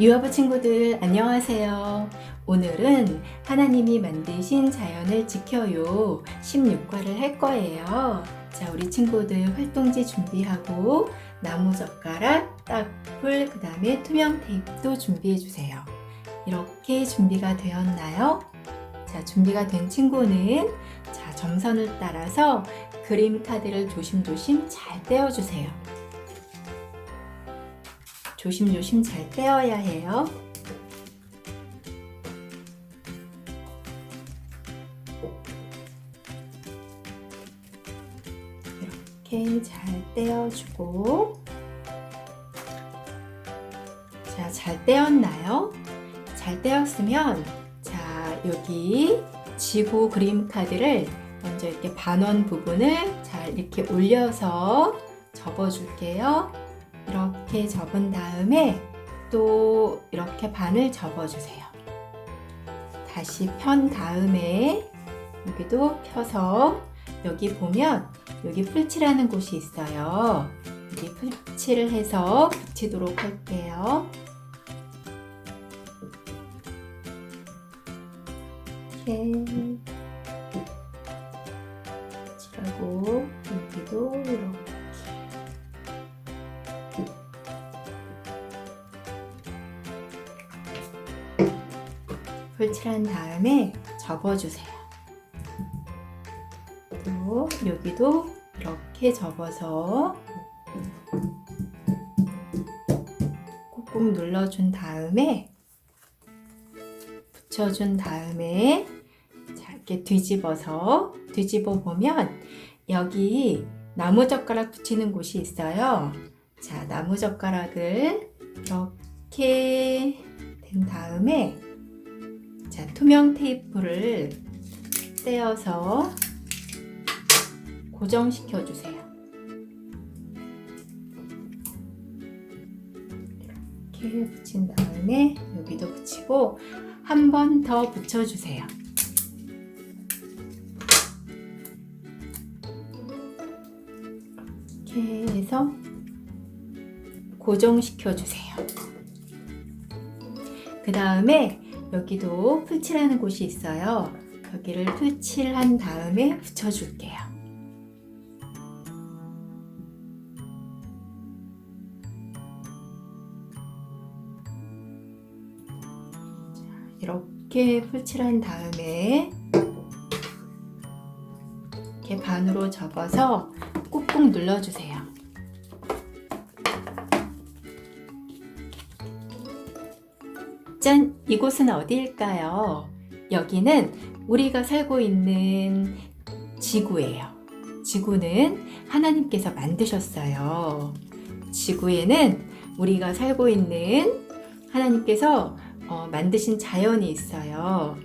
유아부 친구들 안녕하세요. 오늘은 하나님이 만드신 자연을 지켜요 16과를 할 거예요. 자, 우리 친구들 활동지 준비하고 나무 젓가락, 딱풀, 그 다음에 투명 테이프도 준비해 주세요. 이렇게 준비가 되었나요? 자, 준비가 된 친구는 자, 점선을 따라서 그림 카드를 조심조심 잘 떼어주세요. 조심조심 잘 떼어야 해요. 이렇게 잘 떼어주고 자, 잘 떼었나요? 잘 떼었으면 자, 여기 지구 그림 카드를 먼저 이렇게 반원 부분을 잘 이렇게 올려서 접어 줄게요. 이렇게 접은 다음에 또 이렇게 반을 접어 주세요. 다시 편 다음에 여기도 펴서 여기 보면 여기 풀칠하는 곳이 있어요. 여기 풀칠을 해서 붙이도록 할게요. 이렇게 풀칠한 다음에 접어주세요. 또 여기도 이렇게 접어서 꾹꾹 눌러준 다음에 붙여준 다음에 자 이렇게 뒤집어서 뒤집어 보면 여기 나무젓가락 붙이는 곳이 있어요. 자 나무젓가락을 이렇게 된 다음에 자 투명 테이프를 떼어서 고정시켜 주세요. 이렇게 붙인 다음에 여기도 붙이고 한 번 더 붙여 주세요. 이렇게 해서 고정시켜 주세요. 그 다음에 여기도 풀칠하는 곳이 있어요. 여기를 풀칠한 다음에 붙여줄게요. 이렇게 풀칠한 다음에 이렇게 반으로 접어서 꾹꾹 눌러주세요. 이곳은 어디일까요? 여기는 우리가 살고 있는 지구예요. 지구는 하나님께서 만드셨어요. 지구에는 우리가 살고 있는 하나님께서 어, 만드신 자연이 있어요.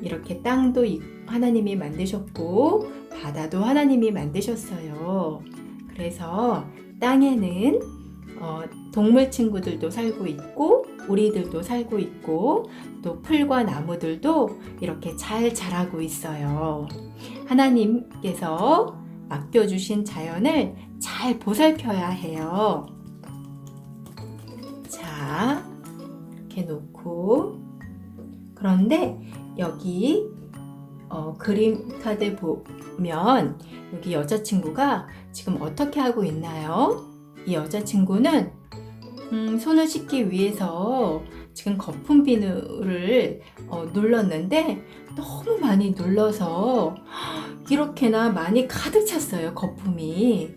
이렇게 땅도 하나님이 만드셨고, 바다도 하나님이 만드셨어요. 그래서 땅에는 어, 동물 친구들도 살고 있고, 우리들도 살고 있고, 또 풀과 나무들도 이렇게 잘 자라고 있어요. 하나님께서 맡겨주신 자연을 잘 보살펴야 해요. 자, 이렇게 놓고, 그런데 여기 어, 그림 카드 보면 여기 여자친구가 지금 어떻게 하고 있나요? 이 여자친구는 음, 손을 씻기 위해서 지금 거품 비누를 어, 눌렀는데 너무 많이 눌러서 이렇게나 많이 가득 찼어요 거품이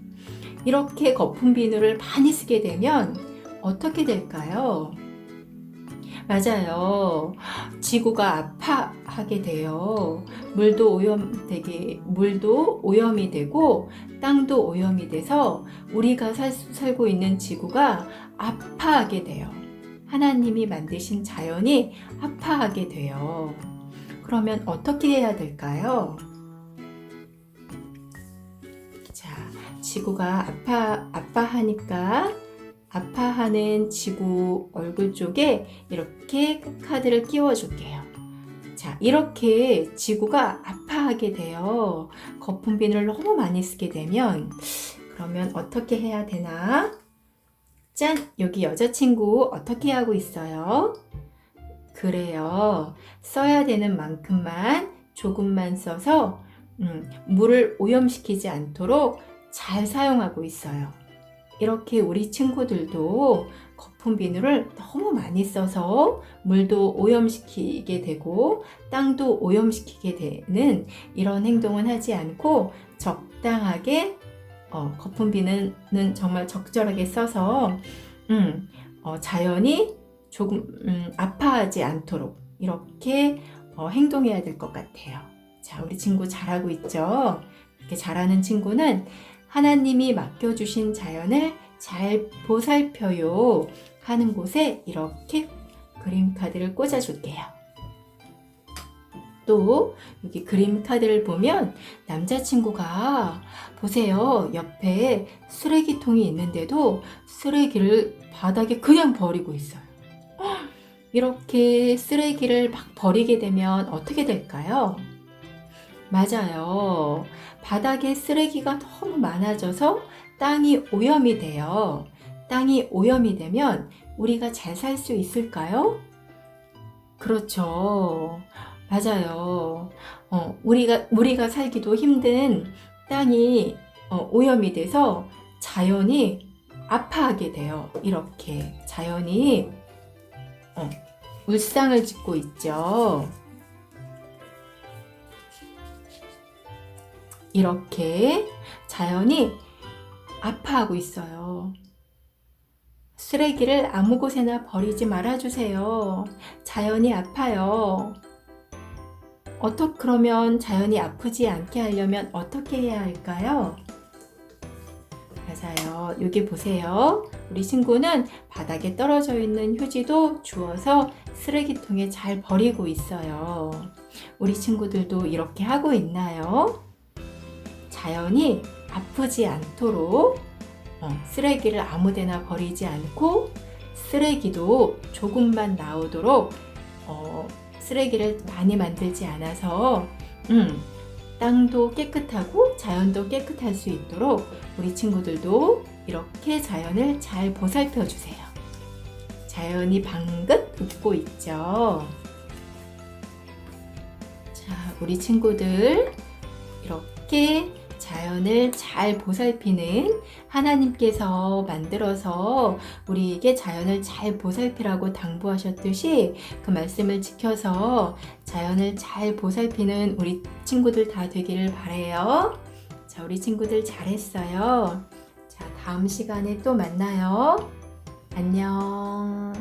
이렇게 거품 비누를 많이 쓰게 되면 어떻게 될까요? 맞아요. 지구가 아파하게 돼요. 물도 오염되게, 물도 오염이 되고, 땅도 오염이 돼서 우리가 살, 살고 있는 지구가 아파하게 돼요. 하나님이 만드신 자연이 아파하게 돼요. 그러면 어떻게 해야 될까요? 자, 지구가 아파, 아파하니까 아파하는 지구 얼굴 쪽에 이렇게 카드를 끼워 줄게요. 자, 이렇게 지구가 아파하게 돼요. 거품 비누를 너무 많이 쓰게 되면 그러면 어떻게 해야 되나? 짠! 여기 여자친구 어떻게 하고 있어요? 그래요. 써야 되는 만큼만 조금만 써서 음, 물을 오염시키지 않도록 잘 사용하고 있어요. 이렇게 우리 친구들도 거품 비누를 너무 많이 써서 물도 오염시키게 되고 땅도 오염시키게 되는 이런 행동은 하지 않고 적당하게 어, 거품 비누는 정말 적절하게 써서 음, 어, 자연이 조금 음, 아파하지 않도록 이렇게 어, 행동해야 될 것 같아요. 자, 우리 친구 잘하고 있죠? 이렇게 잘하는 친구는 하나님이 맡겨주신 자연을 잘 보살펴요 하는 곳에 이렇게 그림 카드를 꽂아줄게요. 또 여기 그림 카드를 보면 남자친구가 보세요. 옆에 쓰레기통이 있는데도 쓰레기를 바닥에 그냥 버리고 있어요. 이렇게 쓰레기를 막 버리게 되면 어떻게 될까요? 맞아요. 바닥에 쓰레기가 너무 많아져서 땅이 오염이 돼요. 땅이 오염이 되면 우리가 잘 살 수 있을까요? 그렇죠. 맞아요. 어, 우리가, 우리가 살기도 힘든 땅이 어, 오염이 돼서 자연이 아파하게 돼요. 이렇게. 자연이 어, 울상을 짓고 있죠. 이렇게 자연이 아파하고 있어요. 쓰레기를 아무 곳에나 버리지 말아주세요. 자연이 아파요. 어떻게 그러면 자연이 아프지 않게 하려면 어떻게 해야 할까요? 맞아요. 여기 보세요. 우리 친구는 바닥에 떨어져 있는 휴지도 주워서 쓰레기통에 잘 버리고 있어요. 우리 친구들도 이렇게 하고 있나요? 자연이 아프지 않도록 어, 쓰레기를 아무데나 버리지 않고 쓰레기도 조금만 나오도록 어, 쓰레기를 많이 만들지 않아서 음, 땅도 깨끗하고 자연도 깨끗할 수 있도록 우리 친구들도 이렇게 자연을 잘 보살펴 주세요. 자연이 방긋 웃고 있죠. 자, 우리 친구들 이렇게 자연을 잘 보살피는 하나님께서 만들어서 우리에게 자연을 잘 보살피라고 당부하셨듯이 그 말씀을 지켜서 자연을 잘 보살피는 우리 친구들 다 되기를 바래요. 자, 우리 친구들 잘했어요. 자, 다음 시간에 또 만나요. 안녕.